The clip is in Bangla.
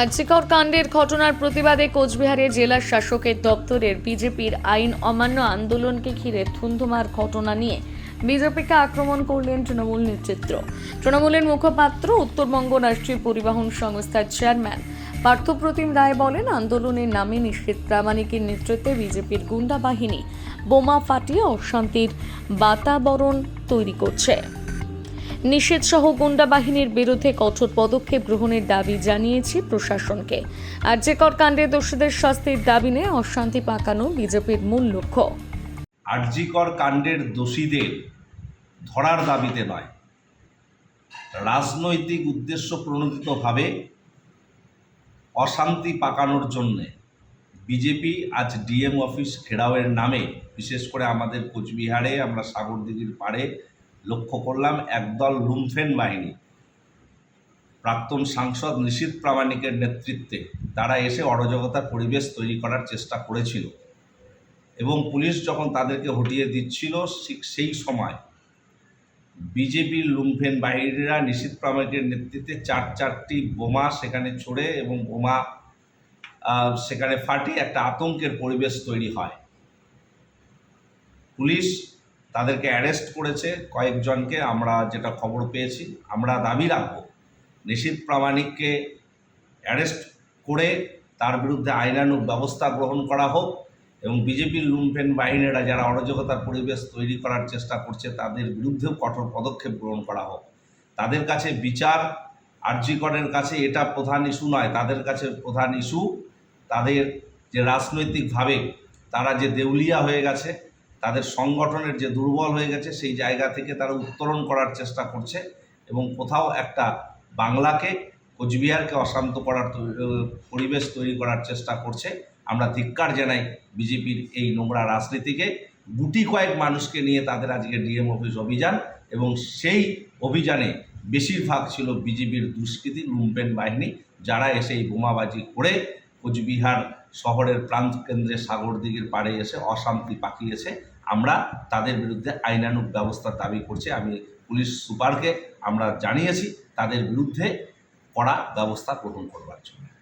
আর্যিকর কাণ্ডের ঘটনার প্রতিবাদে কোচবিহারে জেলা শাসকের দপ্তরের বিজেপির আইন অমান্য আন্দোলনকে ঘিরে ধুন্ধুমার ঘটনা নিয়ে বিজেপিকে আক্রমণ করলেন তৃণমূল নেতৃত্ব। তৃণমূলের মুখপাত্র, উত্তরবঙ্গ রাষ্ট্রীয় পরিবহন সংস্থার চেয়ারম্যান পার্থপ্রতিম রায় বলেন আন্দোলনের নামে নিশ্চিত প্রামাণিকের নেতৃত্বে বিজেপির গুন্ডা বাহিনী বোমা ফাটিয়ে অশান্তির বাতাবরণ তৈরি করছে। নিষেধ সহ গুন্ডা বাহিনীর বিরুদ্ধে কঠোর পদক্ষেপ গ্রহণের দাবি জানিয়েছি প্রশাসনকে। আর যে কর কাণ্ডে দোষীদের শাস্তির দাবি নিয়ে অশান্তি পাকানো বিজেপির মূল লক্ষ্য। আরজিকর কাণ্ডের দোষীদের ধরার দাবিতে নয়। রাজনৈতিক উদ্দেশ্য প্রণোদিতভাবে অশান্তি পাকানোর জন্যে বিজেপি আজ ডিএম অফিস ঘেরাওয়ের নামে, বিশেষ করে আমাদের কোচবিহারে, আমরা সাগরদিঘির পাড়ে লক্ষ্য করলাম, একদল লুম্ফেন বাহিনী, প্রাক্তন সাংসদ নিশীত প্রামাণিকের নেতৃত্বে, তারা এসে অরাজকতার পরিবেশ তৈরি করার চেষ্টা করেছিল। এবং পুলিশ যখন তাদেরকে হটিয়ে দিচ্ছিল সেই সময় বিজেপির লুম্ফেন বাহিনীরা নিশীত প্রামাণিকের নেতৃত্বে চার চারটি বোমা সেখানে ছোড়ে এবং বোমা সেখানে ফাটিয়ে একটা আতঙ্কের পরিবেশ তৈরি হয়। পুলিশ তাদেরকে অ্যারেস্ট করেছে, কয়েকজনকে আমরা যেটা খবর পেয়েছি, আমরা দাবি রাখব। নিশীত প্রামাণিককে অ্যারেস্ট করে তার বিরুদ্ধে আইনানুগ ব্যবস্থা গ্রহণ করা হোক এবং বিজেপির লুম্পেন বাহিনীরা যারা অরাজকতার পরিবেশ তৈরি করার চেষ্টা করছে, তাদের বিরুদ্ধেও কঠোর পদক্ষেপ গ্রহণ করা হোক। তাদের কাছে বিচার আর্যিকরের কাছে এটা প্রধান ইস্যু নয়, তাদের কাছে প্রধান ইস্যু তাদের যে রাজনৈতিকভাবে তারা যে দেউলিয়া হয়ে গেছে তাদের সংগঠনের যে দুর্বল হয়ে গেছে, সেই জায়গা থেকে তারা উত্তরণ করার চেষ্টা করছে এবং কোথাও একটা বাংলাকে, কোচবিহারকে অশান্ত করার পরিবেশ তৈরি করার চেষ্টা করছে। আমরা ধিক্কার জানাই বিজেপির এই নোংরা রাজনীতিকে। গুটি কয়েক মানুষকে নিয়ে তাদের আজকে ডিএম অফিস অভিযান এবং সেই অভিযানে বেশিরভাগ ছিল বিজেপির দুষ্কৃতী, লুম্পেন বাহিনী, যারা এসে এই বোমাবাজি করে কোচবিহার শহরের প্রান্ত কেন্দ্রে সাগরদিঘির পাড়ে এসে অশান্তি পাকিয়েছে। আমরা তাদের বিরুদ্ধে আইনানুক ব্যবস্থা দাবি করছি। আমি পুলিশ সুপারকে আমরা জানিয়েছি, তাদের বিরুদ্ধে কড়া ব্যবস্থা গ্রহণ করবার জন্য।